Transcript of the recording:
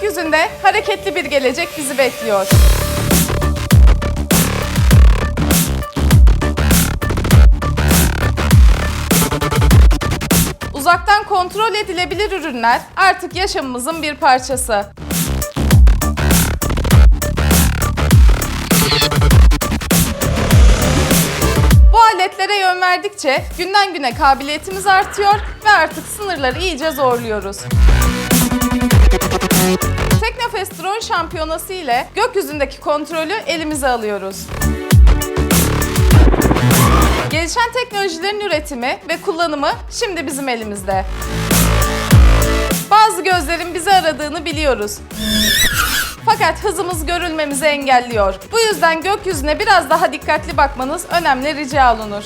Gökyüzünde hareketli bir gelecek bizi bekliyor. Uzaktan kontrol edilebilir ürünler artık yaşamımızın bir parçası. Bu aletlere yön verdikçe günden güne kabiliyetimiz artıyor ve artık sınırları iyice zorluyoruz. Drone Şampiyonası ile gökyüzündeki kontrolü elimize alıyoruz. Gelişen teknolojilerin üretimi ve kullanımı şimdi bizim elimizde. Bazı gözlerin bizi aradığını biliyoruz. Fakat hızımız görülmemizi engelliyor. Bu yüzden gökyüzüne biraz daha dikkatli bakmanız önemli rica olunur.